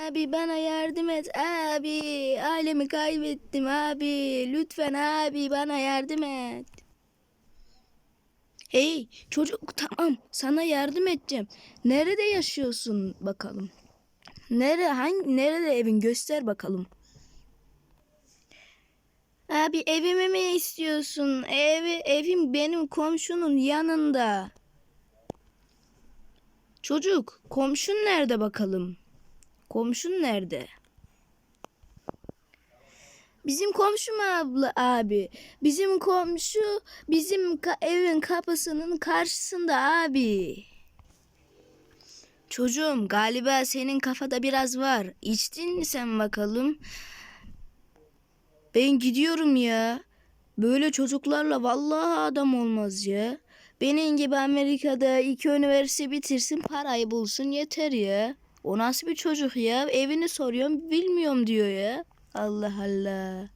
Abi bana yardım et abi. Ailemi kaybettim abi. Lütfen abi bana yardım et. Hey çocuk tamam sana yardım edeceğim. Nerede yaşıyorsun bakalım? Nere hangi nerede evin göster bakalım. Abi evimi mi istiyorsun? Evi evim benim komşunun yanında. Çocuk komşun nerede bakalım? Komşun nerede? Bizim komşu mu abla abi? Bizim komşu bizim ka- evin kapısının karşısında abi. Çocuğum galiba senin kafada biraz var. İçtin mi sen bakalım? Ben gidiyorum ya. Böyle çocuklarla vallahi adam olmaz ya. Benim gibi Amerika'da iki üniversite bitirsin parayı bulsun yeter ya. O nasıl bir çocuk ya? Evini soruyorum bilmiyorum diyor ya. Allah Allah.